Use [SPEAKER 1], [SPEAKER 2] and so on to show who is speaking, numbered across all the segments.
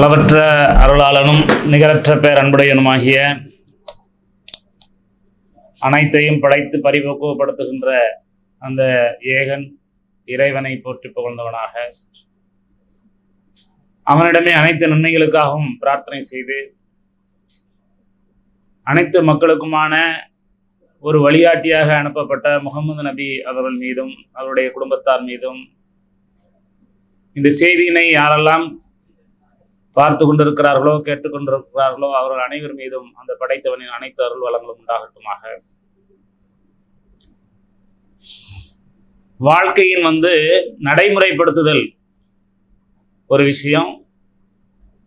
[SPEAKER 1] அளவற்ற அருளாளனும் நிகரற்ற பேரன்புடையனுமாகிய அனைத்தையும் படைத்து பரிபக்குவப்படுத்துகின்ற அந்த ஏகன் இறைவனை போற்றி புகழ்ந்தவனாக. அவனிடமே அனைத்து நன்மைகளுக்காகவும் பிரார்த்தனை செய்து அனைத்து மக்களுக்குமான ஒரு வழிகாட்டியாக அனுப்பப்பட்ட முகமது நபி அவர்கள் மீதும் அவருடைய குடும்பத்தார் மீதும் இந்த செய்தியினை யாரெல்லாம் பார்த்து கொண்டிருக்கிறார்களோ கேட்டுக்கொண்டிருக்கிறார்களோ அவர்கள் அனைவர் மீதும் அந்த படைத்தவனின் அனைத்து அருள் வளங்களும் உண்டாகட்டுமாக. வாழ்க்கையின் வந்து நடைமுறைப்படுத்துதல் ஒரு விஷயம்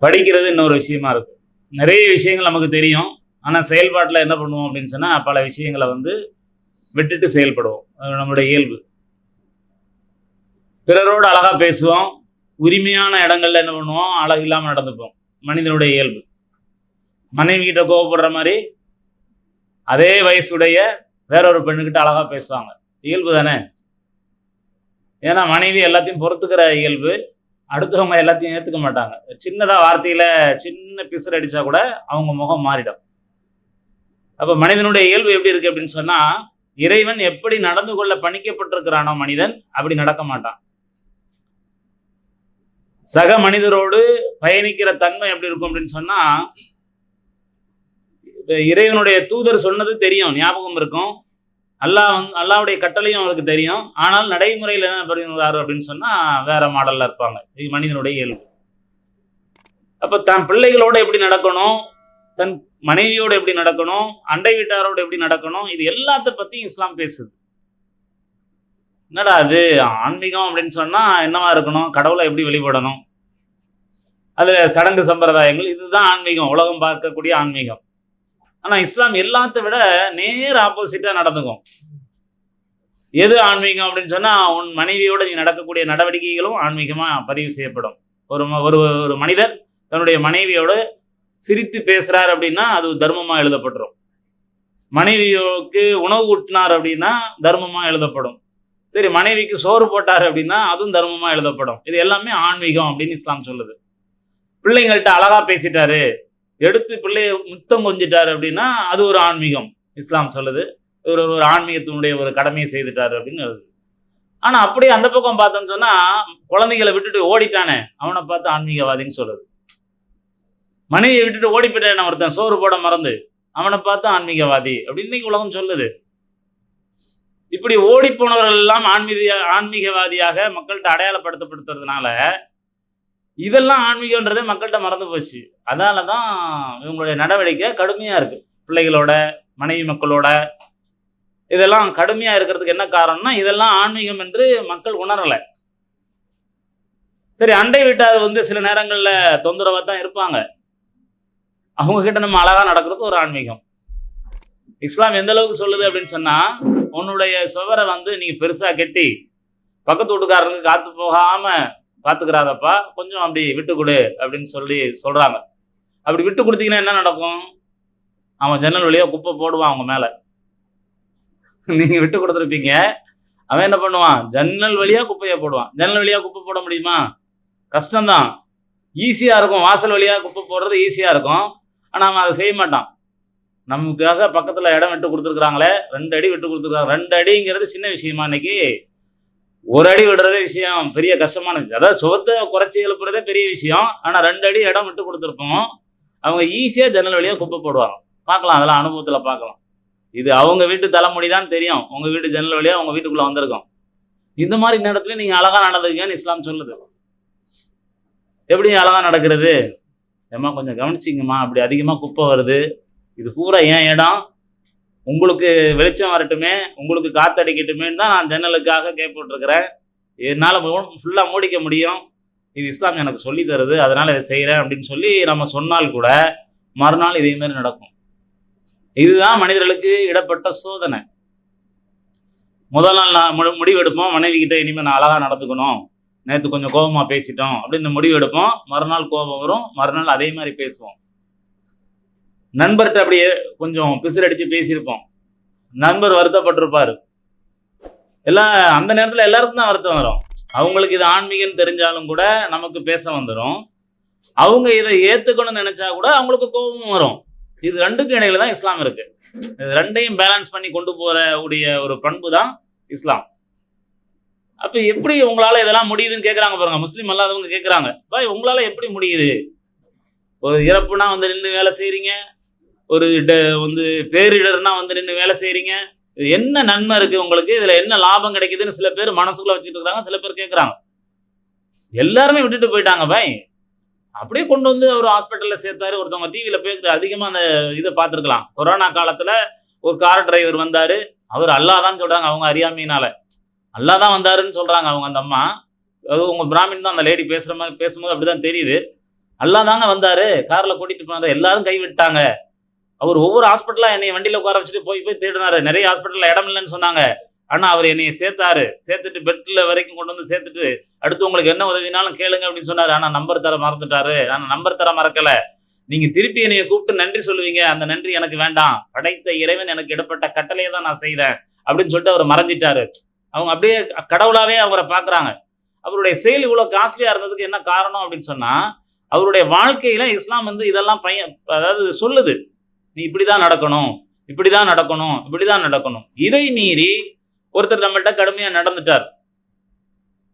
[SPEAKER 1] படிக்கிறது இன்னொரு விஷயமா இருக்கு. நிறைய விஷயங்கள் நமக்கு தெரியும் ஆனால் செயல்பாட்டில் என்ன பண்ணுவோம் அப்படின்னு சொன்னால் பல விஷயங்களை வந்து விட்டுட்டு செயல்படுவோம். நம்மளுடைய இயல்பு. பிறரோடு அழகாக பேசுவோம் உரிமையான இடங்கள்ல என்ன பண்ணுவோம்? அழகு இல்லாமல் நடந்துப்போம். மனிதனுடைய இயல்பு. மனைவி கிட்ட கோவப்படுற மாதிரி அதே வயசுடைய வேற ஒரு பெண்ணுக்கிட்ட அழகா பேசுவாங்க. இயல்பு தானே? ஏன்னா மனைவி எல்லாத்தையும் பொறுத்துக்கிற இயல்பு. அடுத்தவங்க எல்லாத்தையும் ஏற்றுக்க மாட்டாங்க. சின்னதாக வார்த்தையில் சின்ன பிசுறு அடித்தா கூட அவங்க முகம் மாறிடும். அப்போ மனிதனுடைய இயல்பு எப்படி இருக்கு அப்படின்னு சொன்னால் இறைவன் எப்படி நடந்து கொள்ள பணிக்கப்பட்டிருக்கிறானோ மனிதன் அப்படி நடக்க மாட்டான். சக மனிதரோடு பயணிக்கிற தன்மை எப்படி இருக்கும் அப்படின்னு சொன்னா இறைவனுடைய தூதர் சொன்னது தெரியும் ஞாபகம் இருக்கும். அல்லாஹ் வந்து அல்லாவுடைய கட்டளையும் அவருக்கு தெரியும். ஆனால் நடைமுறையில் என்ன பண்ணுவார் அப்படின்னு சொன்னா வேற மாடல்ல இருப்பாங்க. இது மனிதனுடைய இயல்பு. அப்ப தன் பிள்ளைகளோட எப்படி நடக்கணும் தன் மனைவியோட எப்படி நடக்கணும் அண்டை வீட்டாரோட எப்படி நடக்கணும் இது எல்லாத்த பத்தியும் இஸ்லாம் பேசுது. என்னடா அது ஆன்மீகம் அப்படின்னு சொன்னால் என்னவா இருக்கணும்? கடவுளை எப்படி வெளிப்படணும்? அதில் சடங்கு சம்பிரதாயங்கள் இதுதான் ஆன்மீகம். உலகம் பார்க்கக்கூடிய ஆன்மீகம். ஆனால் இஸ்லாம் எல்லாத்த விட நேர் ஆப்போசிட்டாக நடந்துக்கும். எது ஆன்மீகம் அப்படின்னு சொன்னால் உன் மனைவியோடு நீ நடக்கக்கூடிய நடவடிக்கைகளும் ஆன்மீகமாக பதிவு செய்யப்படும். ஒரு ம- ஒரு ஒரு மனிதர் தன்னுடைய மனைவியோடு சிரித்து பேசுகிறார் அப்படின்னா அது தர்மமாக எழுதப்பட்டுரும். மனைவியோக்கு உணவு ஊட்டினார் அப்படின்னா தர்மமாக எழுதப்படும். சரி மனைவிக்கு சோறு போட்டார் அப்படின்னா அதுவும் தர்மமா எழுதப்படும். இது எல்லாமே ஆன்மீகம் அப்படின்னு இஸ்லாம் சொல்லுது. பிள்ளைங்கள்ட்ட அழகா பேசிட்டாரு. எடுத்து பிள்ளைய முத்தம் கொஞ்சிட்டாரு அப்படின்னா அது ஒரு ஆன்மீகம் இஸ்லாம் சொல்லுது. இவர் ஒரு ஆன்மீகத்தினுடைய ஒரு கடமையை செய்துட்டாரு அப்படின்னு எழுது. ஆனா அப்படியே அந்த பக்கம் பார்த்தோம்னு சொன்னா குழந்தைகளை விட்டுட்டு ஓடிட்டானே அவனை பார்த்து ஆன்மீகவாதின்னு சொல்லுது. மனைவியை விட்டுட்டு ஓடி போயிட்டான ஒருத்தன் சோறு போட மறந்து அவனை பார்த்து ஆன்மீகவாதி அப்படின்னு இன்னைக்கு உலகம் சொல்லுது. இப்படி ஓடி போனவர்கள் எல்லாம் ஆன்மீக ஆன்மீகவாதியாக மக்கள்கிட்ட அடையாளப்படுத்தப்படுத்துறதுனால இதெல்லாம் ஆன்மீகன்றதே மக்கள்கிட்ட மறந்து போச்சு. அதனால தான் இவங்களுடைய நடவடிக்கை கடுமையாக இருக்குது பிள்ளைகளோட மனைவி மக்களோட இதெல்லாம் கடுமையாக இருக்கிறதுக்கு என்ன காரணம்னா இதெல்லாம் ஆன்மீகம் என்று மக்கள் உணரலை. சரி அண்டை வீட்டார் வந்து சில நேரங்களில் தொந்தரவாக தான் இருப்பாங்க. அவங்க கிட்ட நம்ம அழகாக நடக்கிறது ஒரு ஆன்மீகம். இஸ்லாம் எந்த அளவுக்கு சொல்லுது அப்படின்னு சொன்னால் உன்னுடைய சுவரை வந்து நீங்கள் பெருசாக கட்டி பக்கத்து வீட்டுக்காரருக்கு காத்து போகாமல் பார்த்துக்கிறாதப்பா கொஞ்சம் அப்படி விட்டு கொடு அப்படின்னு சொல்லி சொல்கிறாங்க அப்படி விட்டு கொடுத்தீங்கன்னா என்ன நடக்கும்? அவன் ஜன்னல் வழியாக குப்பை போடுவான் அவங்க மேலே. நீங்கள் விட்டு கொடுத்துருப்பீங்க. அவன் என்ன பண்ணுவான்? ஜன்னல் வழியாக குப்பையை போடுவான். ஜன்னல் வழியாக குப்பை போட முடியுமா? கஷ்டம்தான். ஈஸியாக இருக்கும். வாசல் வழியாக குப்பை போடுறது ஈஸியாக இருக்கும். ஆனால் அவன் அதை செய்ய மாட்டான். நமக்காக பக்கத்தில் இடம் விட்டு கொடுத்துருக்குறாங்களே ரெண்டு அடி விட்டு கொடுத்துருக்காங்க ரெண்டு அடிங்கிறது சின்ன விஷயமா இன்னைக்கு? ஒரு அடி விடுறதே விஷயம் பெரிய கஷ்டமான விஷயம். அதாவது சுகத்தை குறைச்சி எழுப்புறதே பெரிய விஷயம். ஆனால் ரெண்டு அடி இடம் விட்டு கொடுத்துருப்போம். அவங்க ஈஸியாக ஜன்னல் வழியாக குப்பை போடுவாங்க. பார்க்கலாம் அதெல்லாம் அனுபவத்தில் பார்க்கலாம். இது அவங்க வீட்டு தலைமுடி தான் தெரியும். உங்கள் வீட்டு ஜன்னல் வழியாக உங்கள் வீட்டுக்குள்ளே வந்திருக்கோம். இந்த மாதிரி நேரத்தில் நீங்கள் அழகாக நடந்துக்கன்னு இஸ்லாம் சொல்லுது. எப்படி அழகாக நடக்கிறது? ஏம்மா கொஞ்சம் கவனிச்சிங்கம்மா. அப்படி அதிகமாக குப்பை வருது. இது பூரா ஏன் இடம் உங்களுக்கு வெளிச்சம் வரட்டுமே உங்களுக்கு காத்தடிக்கட்டுமேன்னு தான் நான் ஜன்னலுக்காக கேட்போட்டிருக்கிறேன் என்னால் ஃபுல்லாக மூடிக்க முடியும். இது இஸ்லாம் எனக்கு சொல்லி தருது அதனால் இதை செய்கிறேன் அப்படின்னு சொல்லி நம்ம சொன்னால் கூட மறுநாள் இதே மாதிரி நடக்கும். இதுதான் மனிதர்களுக்கு இடப்பட்ட சோதனை. முதல் நாள் நான் மு- முடிவு மனைவி கிட்ட இனிமேல் நான் அழகாக நடந்துக்கணும். நேற்று கொஞ்சம் கோபமாக பேசிட்டோம் அப்படின்னு முடிவு எடுப்போம் மறுநாள் கோபம் வரும் மறுநாள் அதே மாதிரி பேசுவோம். நண்பர்கிட்ட அப்படியே கொஞ்சம் பிசிறடிச்சு பேசியிருப்போம். நண்பர் வருத்தப்பட்டிருப்பார். எல்லாம் அந்த நேரத்தில் எல்லாருக்கும் தான் வருத்தம் வரும். அவங்களுக்கு இது ஆன்மீகம்னு தெரிஞ்சாலும் கூட நமக்கு பேச வந்துடும் அவங்க இதை ஏற்றுக்கணும்னு நினச்சா கூட அவங்களுக்கு கோபம் வரும். இது ரெண்டுக்கும் இடையில தான் இஸ்லாம் இருக்கு. இது ரெண்டையும் பேலன்ஸ் பண்ணி கொண்டு போகிற உடைய ஒரு பண்பு தான் இஸ்லாம். அப்போ எப்படி உங்களால் இதெல்லாம் முடியுதுன்னு கேட்குறாங்க பாருங்க. முஸ்லீம் அல்லாதவங்க கேட்குறாங்க பாய் உங்களால் எப்படி முடியுது? ஒரு இறப்புனா வந்து நின்று வேலை செய்கிறீங்க ஒரு வந்து பேரிடர்னா வந்து நின்று வேலை செய்கிறீங்க இது என்ன நன்மை இருக்கு உங்களுக்கு? இதுல என்ன லாபம் கிடைக்குதுன்னு சில பேர் மனசுக்குள்ள வச்சுட்டு இருக்காங்க சில பேர் கேட்குறாங்க எல்லாருமே விட்டுட்டு போயிட்டாங்க பாய் அப்படியே கொண்டு வந்து அவர் ஹாஸ்பிட்டல்ல சேர்த்தாரு ஒருத்தவங்க டிவியில பேசுகிற அதிகமா அந்த இதை பார்த்துருக்கலாம். கொரோனா காலத்துல ஒரு கார் டிரைவர் வந்தாரு. அவர் அல்லாதான் சொல்றாங்க அவங்க அறியாமையினால. அல்லா தான் வந்தாருன்னு சொல்றாங்க அவங்க அந்த அம்மா. அது உங்க பிராமின் தான் அந்த லேடி பேசுற மாதிரி பேசும்போது அப்படிதான் தெரியுது. அல்லா தாங்க வந்தாரு. கார்ல கூட்டிட்டு போனாரு எல்லாரும் கை விட்டாங்க. அவர் ஒவ்வொரு ஹாஸ்பிட்டலா என்னை வண்டியில உட்கார வச்சுட்டு போய் போய் தேடினாரு. நிறைய ஹாஸ்பிட்டல்ல இடம் இல்லைன்னு சொன்னாங்க. ஆனா அவர் என்னை சேர்த்தாரு. சேர்த்துட்டு பெட்ல வரைக்கும் கொண்டு வந்து சேர்த்துட்டு அடுத்து உங்களுக்கு என்ன உதவினாலும் கேளுங்க அப்படின்னு சொன்னாரு. ஆனா நம்பர் தர மறந்துட்டாரு. ஆனா நம்பர் தர மறக்கல. நீங்க திருப்பி என்னைய கூப்பிட்டு நன்றி சொல்லுவீங்க. அந்த நன்றி எனக்கு வேண்டாம். படைத்த இறைவன் எனக்கு இடப்பட்ட கட்டளையை தான் நான் செய்தேன் அப்படின்னு சொல்லிட்டு அவர் மறைஞ்சிட்டாரு. அவங்க அப்படியே கடவுளாவே அவரை பார்க்குறாங்க. அவருடைய செயல் இவ்வளவு காஸ்ட்லியா இருந்ததுக்கு என்ன காரணம் அப்படின்னு சொன்னா அவருடைய வாழ்க்கையில இஸ்லாம் வந்து இதெல்லாம் பையன் அதாவது சொல்லுது. நீ இப்படிதான் நடக்கணும் இப்படிதான் நடக்கணும் இப்படிதான் நடக்கணும். இதை மீறி ஒருத்தர் நம்மகிட்ட கடுமையா நடந்துட்டார்.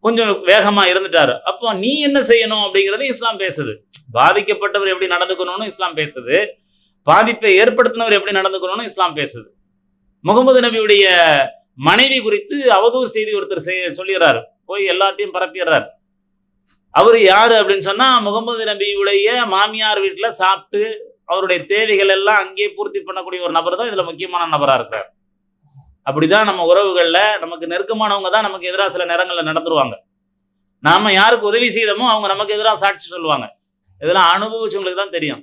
[SPEAKER 1] கொஞ்சம் வேகமா இருந்துட்டாரு. அப்போ நீ என்ன செய்யணும் அப்படிங்கறது இஸ்லாம் பேசுது. பாதிக்கப்பட்டவர் எப்படி நடந்துக்கணும்னு இஸ்லாம் பேசுது. பாதிப்பை ஏற்படுத்தினவர் எப்படி நடந்துக்கணும்னு இஸ்லாம் பேசுது. முகமது நபியுடைய மனைவி குறித்து அவதூறு செய்தி ஒருத்தர் செய்ய சொல்லிடுறாரு. போய் எல்லாத்தையும் பரப்பிடுறாரு. அவர் யாரு அப்படின்னு சொன்னா முகமது நபியுடைய மாமியார் வீட்டில் சாப்பிட்டு அவருடைய தேவைகள் எல்லாம் அங்கேயே பூர்த்தி பண்ணக்கூடிய ஒரு நபர் தான் இதுல முக்கியமான நபரா இருக்கார். அப்படிதான் நம்ம உறவுகள்ல நமக்கு நெருக்கமானவங்க தான் நமக்கு எதிராக சில நேரங்களில் நடந்துருவாங்க. நாம யாருக்கு உதவி செய்தோமோ அவங்க நமக்கு எதிராக சாட்சி சொல்லுவாங்க. இதெல்லாம் அனுபவிச்சவங்களுக்கு தான் தெரியும்.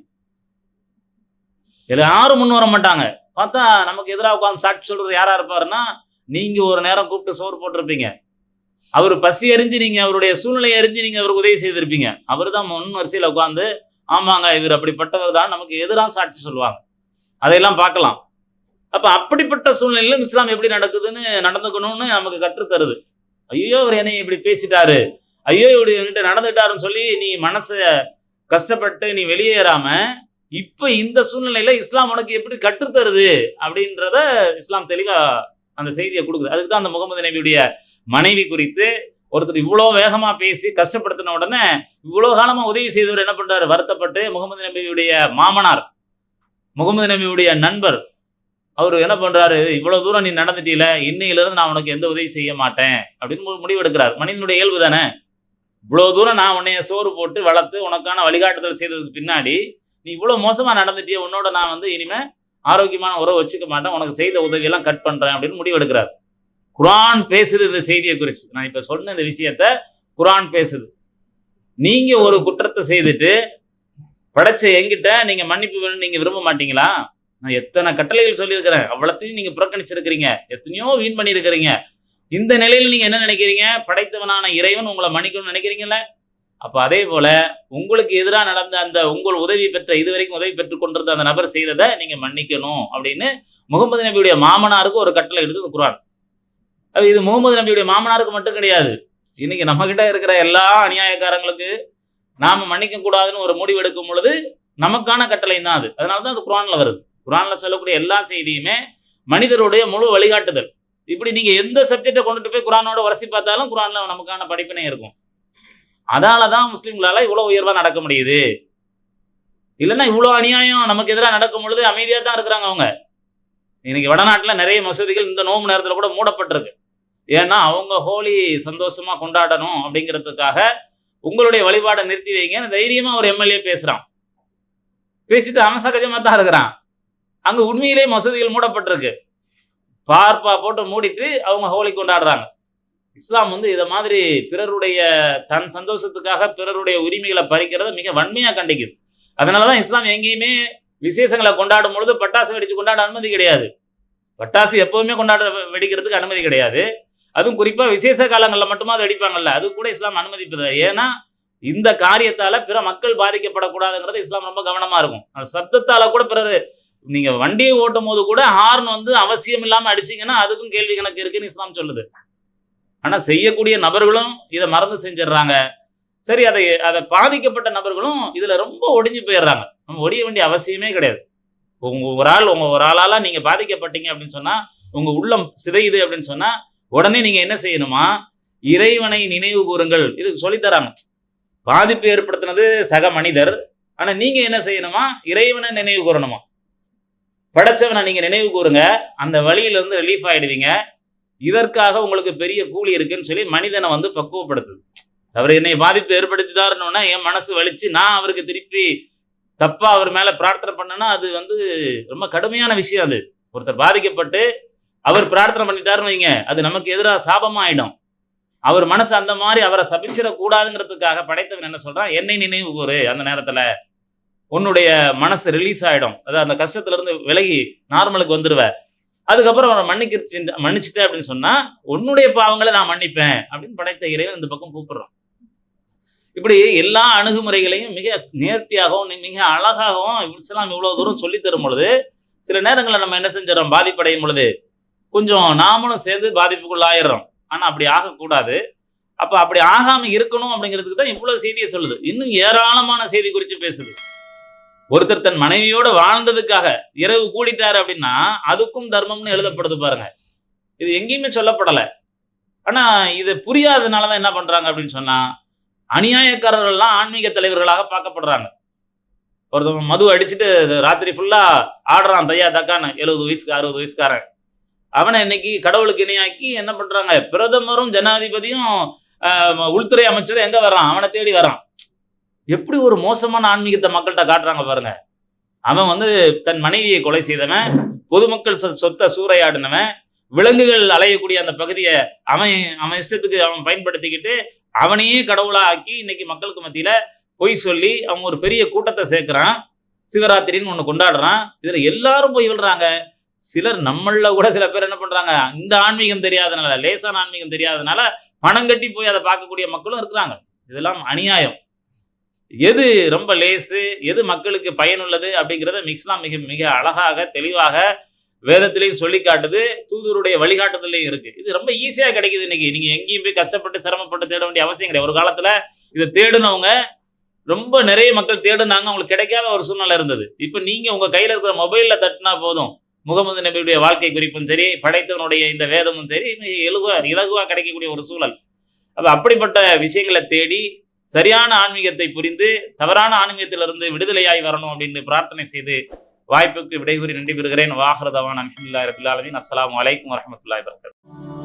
[SPEAKER 1] இதுல யாரும் முன் வர மாட்டாங்க. பார்த்தா நமக்கு எதிராக உட்காந்து சாட்சி சொல்றது யாரா இருப்பாருன்னா நீங்க ஒரு நேரம் கூப்பிட்டு சோறு போட்டிருப்பீங்க. அவர் பசி அறிஞ்சு நீங்க அவருடைய சூழ்நிலையை அறிஞ்சு நீங்க அவருக்கு உதவி செய்திருப்பீங்க. அவர் தான் முன் வரிசையில் உட்காந்து ஆமாங்க இவர் அப்படிப்பட்டவர் தான். நமக்கு எதிராக சாட்சி சொல்லுவாங்க. அதையெல்லாம் பார்க்கலாம். அப்போ அப்படிப்பட்ட சூழ்நிலையிலும் இஸ்லாம் எப்படி நடக்குதுன்னு நடந்துக்கணும்னு நமக்கு கற்றுத்தருது ஐயோ அவர் என்னை இப்படி பேசிட்டாரு. ஐயோ இப்படி என்கிட்ட நடந்துட்டாருன்னு சொல்லி நீ மனசை கஷ்டப்பட்டு நீ வெளியேறாம இப்போ இந்த சூழ்நிலையில இஸ்லாம் உனக்கு எப்படி கற்றுத்தருது அப்படின்றத இஸ்லாம் தெளிவாக அந்த செய்தியை கொடுக்குது. அதுக்கு தான் அந்த முகமது நபியுடைய மனைவி குறித்து ஒருத்தர் இவ்வளோ வேகமா பேசி கஷ்டப்படுத்தின உடனே இவ்வளோ காலமாக உதவி செய்தவர் என்ன பண்றாரு? வருத்தப்பட்டு முகமது நபியுடைய மாமனார் முகமது நபியுடைய நண்பர் அவர் என்ன பண்றாரு? இவ்வளோ தூரம் நீ நடந்துட்டீல இன்னையில இருந்து நான் உனக்கு எந்த உதவி செய்ய மாட்டேன் அப்படின்னு முடிவு முடிவெடுக்கிறார். மனிதனுடைய இயல்பு தானே? இவ்வளோ தூரம் நான் உன்னைய சோறு போட்டு வளர்த்து உனக்கான வழிகாட்டுதல் செய்ததுக்கு பின்னாடி நீ இவ்வளோ மோசமாக நடந்துட்டிய உன்னோட நான் வந்து இனிமேல் ஆரோக்கியமான உறவு வச்சுக்க மாட்டேன் உனக்கு செய்த உதவியெல்லாம் கட் பண்ணுறேன் அப்படின்னு முடிவெடுக்கிறார். குரான் பேசுது இந்த செய்தியை குறித்து நான் இப்போ சொன்ன இந்த விஷயத்த குரான் பேசுது. நீங்கள் ஒரு குற்றத்தை செய்துட்டு படைச்ச எங்கிட்ட நீங்கள் மன்னிப்பு வேணும்னு நீங்கள் விரும்ப மாட்டீங்களா? நான் எத்தனை கட்டளைகள் சொல்லியிருக்கிறேன். அவ்வளோத்தையும் நீங்கள் புறக்கணிச்சிருக்கிறீங்க. எத்தனையோ வீண் பண்ணியிருக்கிறீங்க. இந்த நிலையில் நீங்கள் என்ன நினைக்கிறீங்க? படைத்தவனான இறைவன் உங்களை மன்னிக்கணும்னு நினைக்கிறீங்களே அப்போ அதே போல் உங்களுக்கு எதிராக நடந்த அந்த உங்கள் உதவி பெற்ற இதுவரைக்கும் உதவி பெற்று கொண்டிருந்த அந்த நபர் செய்ததை நீங்கள் மன்னிக்கணும் அப்படின்னு முகமது நபியுடைய மாமனாருக்கு ஒரு கட்டளை எடுத்து குரான். இது முகமது நபியுடைய மாமனாருக்கு மட்டும் கிடையாது. இன்னைக்கு நம்ம கிட்ட இருக்கிற எல்லா அநியாயக்காரங்களுக்கு நாம மன்னிக்க கூடாதுன்னு ஒரு முடிவு எடுக்கும் பொழுது நமக்கான கட்டளை தான் அது. அதனால தான் அது குரான்ல வருது. குரான்ல சொல்லக்கூடிய எல்லா செய்தியுமே மனிதருடைய முழு வழிகாட்டுதல். இப்படி நீங்க எந்த சப்ஜெக்டை கொண்டுட்டு போய் குரானோட வரிசை பார்த்தாலும் குரான்ல நமக்கான படிப்பினை இருக்கும். அதால தான் முஸ்லீம்களால இவ்வளவு உயர்வா நடக்க முடியுது. இல்லைன்னா இவ்வளோ அநியாயம் நமக்கு எதிராக நடக்கும் பொழுது அமைதியாக தான் இருக்கிறாங்க அவங்க. இன்னைக்கு வடநாட்டில் நிறைய மசூதிகள் இந்த நோம்பு நேரத்தில் கூட மூடப்பட்டிருக்கு. ஏன்னா அவங்க ஹோலி சந்தோஷமா கொண்டாடணும் அப்படிங்கிறதுக்காக உங்களுடைய வழிபாடை நிறுத்தி வைங்கன்னு தைரியமா ஒரு எம்எல்ஏ பேசுறான். பேசிட்டு அவன் சகஜமா தான் இருக்கிறான். அங்க உண்மையிலே மசூதிகள் மூடப்பட்டிருக்கு. பார்ப்பா போட்டு மூடிட்டு அவங்க ஹோலி கொண்டாடுறாங்க. இஸ்லாம் வந்து இதை மாதிரி பிறருடைய தன் சந்தோஷத்துக்காக பிறருடைய உரிமைகளை பறிக்கிறத மிக வன்மையா கண்டிக்குது. அதனாலதான் இஸ்லாம் எங்கேயுமே விசேஷங்களை கொண்டாடும் பொழுது பட்டாசு வெடிச்சு கொண்டாட அனுமதி கிடையாது. பட்டாசு எப்பவுமே கொண்டாட வெடிக்கிறதுக்கு அனுமதி கிடையாது. அதுவும் குறிப்பாக விசேஷ காலங்களில் மட்டுமா அது வெடிப்பாங்கல்ல அது கூட இஸ்லாம் அனுமதிப்பது ஏன்னா இந்த காரியத்தால பிற மக்கள் பாதிக்கப்படக்கூடாதுங்கிறது இஸ்லாம் ரொம்ப கவனமா இருக்கும். அந்த சத்தத்தால கூட பிறர் நீங்க வண்டியை ஓட்டும் போது கூட ஹார்ன் வந்து அவசியம் இல்லாமல் அடிச்சீங்கன்னா அதுக்கும் கேள்வி கணக்கு இருக்குன்னு இஸ்லாம் சொல்லுது. ஆனா செய்யக்கூடிய நபர்களும் இதை மறந்து செஞ்சிடுறாங்க. சரி அதை அதை பாதிக்கப்பட்ட நபர்களும் இதில் ரொம்ப ஒடிஞ்சு போயிடுறாங்க. நம்ம ஒடிய வேண்டிய அவசியமே கிடையாது. உங்கள் ஒரு ஆள் உங்க ஒரு ஆளால் நீங்கள் பாதிக்கப்பட்டீங்க அப்படின்னு சொன்னால் உங்கள் உள்ளம் சிதையுது அப்படின்னு சொன்னால் உடனே நீங்க என்ன செய்யணுமா? இறைவனை நினைவு கூறுங்கள். இது சொல்லித்தராங்க பாதிப்பு ஏற்படுத்தினது சக மனிதர். ஆனா நீங்க என்ன செய்யணுமா? இறைவனை நினைவு கூறணுமா? படைச்சவனை நீங்க நினைவு கூறுங்க. அந்த வழியிலேருந்து ரிலீஃப் ஆயிடுவீங்க. இதற்காக உங்களுக்கு பெரிய கூலி இருக்குன்னு சொல்லி மனிதனை வந்து பக்குவப்படுத்துது. அவர் என்னை பாதிப்பு ஏற்படுத்திட்டாருன்னு என் மனசு வலிச்சு நான் அவருக்கு திருப்பி தப்பா அவர் மேல பிரார்த்தனை பண்ணேன்னா அது வந்து ரொம்ப கடுமையான விஷயம் அது. ஒருத்தர் பாதிக்கப்பட்டு அவர் பிரார்த்தனை பண்ணிட்டாருன்னு வைங்க அது நமக்கு எதிராக சாபமாக ஆயிடும் அவர் மனசு அந்த மாதிரி அவரை சபிச்சிடக்கூடாதுங்கிறதுக்காக படைத்தவன் என்ன சொல்கிறான் என்னை நினைவு கூறு அந்த நேரத்தில் உன்னுடைய மனசு ரிலீஸ் ஆகிடும் அதாவது அந்த கஷ்டத்துல இருந்து விலகி நார்மலுக்கு வந்துடுவ அதுக்கப்புறம் அவரை மன்னிக்கிச்சு மன்னிச்சுட்டேன் அப்படின்னு சொன்னால் உன்னுடைய பாவங்களை நான் மன்னிப்பேன் அப்படின்னு படைத்த இறைவன் இந்த பக்கம் கூப்பிடுறோம் இப்படி எல்லா அணுகுமுறைகளையும் மிக நேர்த்தியாகவும் மிக அழகாகவும் இஸ்லாம் இவ்வளோ தூரம் சொல்லி தரும் பொழுது சில நேரங்களில் நம்ம என்ன செஞ்சிடறோம் பாதிப்படையும் பொழுது கொஞ்சம் நாமளும் சேர்ந்து பாதிப்புக்குள்ளாயிடுறோம். ஆனா அப்படி ஆகக்கூடாது. அப்போ அப்படி ஆகாமல் இருக்கணும் அப்படிங்கிறதுக்கு தான் இவ்வளவு செய்தியை சொல்லுது. இன்னும் ஏராளமான செய்தி குறித்து பேசுது. ஒருத்தர் தன் மனைவியோட வாழ்ந்ததுக்காக இரவு கூடிட்டாரு அப்படின்னா அதுக்கும் தர்மம்னு எழுதப்படுது பாருங்க. இது எங்கேயுமே சொல்லப்படலை. ஆனால் இது புரியாததுனால என்ன பண்றாங்க அப்படின்னு சொன்னால் அநியாயக்காரர்கள்லாம் ஆன்மீக தலைவர்களாக பார்க்கப்படுறாங்க. ஒருத்தவங்க மது அடிச்சுட்டு ராத்திரி ஃபுல்லாக ஆடுறான் தையா தக்கான்னு எழுபது வயசுக்கு அறுபது வயசுக்காரன். அவனை இன்னைக்கு கடவுளுக்கு இணையாக்கி என்ன பண்றாங்க? பிரதமரும் ஜனாதிபதியும் ஆஹ், உள்துறை அமைச்சரும் எங்க வர்றான்? அவனை தேடி வரான் எப்படி ஒரு மோசமான ஆன்மீகத்தை மக்கள்கிட்ட காட்டுறாங்க பாருங்க. அவன் வந்து தன் மனைவியை கொலை செய்தவன் பொதுமக்கள் சொ- சொத்தை சூறையாடினவன் விலங்குகள் அலையக்கூடிய அந்த பகுதியை அவன் அவன் இஷ்டத்துக்கு அவன் பயன்படுத்திக்கிட்டு அவனையே கடவுளா ஆக்கி இன்னைக்கு மக்களுக்கு மத்தியில பொய் சொல்லி அவன் ஒரு பெரிய கூட்டத்தை சேர்க்கிறான். சிவராத்திரின்னு ஒன்று கொண்டாடுறான். இதில் எல்லாரும் போய் விழுறாங்க. சிலர் நம்மள கூட சில பேர் என்ன பண்றாங்க இந்த ஆன்மீகம் தெரியாதனால லேசான ஆன்மீகம் தெரியாதனால பணம் கட்டி போய் அதை பார்க்கக்கூடிய மக்களும் இருக்கிறாங்க. இதெல்லாம் அநியாயம். எது ரொம்ப லேசு எது மக்களுக்கு பயனுள்ளது அப்படிங்கிறத மிக்ஸ்லாம் மிக மிக அழகாக தெளிவாக வேதத்திலையும் சொல்லி காட்டுது. தூதருடைய வழிகாட்டுதலையும் இருக்கு. இது ரொம்ப ஈஸியாக கிடைக்குது இன்னைக்கு. நீங்க எங்கேயும் போய் கஷ்டப்பட்டு சிரமப்பட்டு தேட வேண்டிய அவசியம் கிடையாது. ஒரு காலத்துல இதை தேடினவங்க ரொம்ப நிறைய மக்கள் தேடுனாங்க. அவங்களுக்கு கிடைக்காத ஒரு சூழ்நிலை இருந்தது. இப்போ நீங்க உங்க கையில இருக்கிற மொபைல்ல தட்டினா போதும். முகமது நபியுடைய வாழ்க்கை குறிப்பும் சரி படைத்தவனுடைய இந்த வேதமும் சரி மிக இலகுவா இலகுவா கிடைக்கக்கூடிய ஒரு சூழல். அப்ப அப்படிப்பட்ட விஷயங்களை தேடி சரியான ஆன்மீகத்தை புரிந்து தவறான ஆன்மீகத்திலிருந்து விடுதலையாய் வரணும் அப்படின்னு பிரார்த்தனை செய்து வாய்ப்புக்கு விடைகூறி நன்றி பெறுகிறேன் வாகரதவான் அஹமதுல்லா ரபுல்லாலமின் அஸ்லாம் வலைக்கம் அலைக்கும் வரஹமத்துல்லாஹி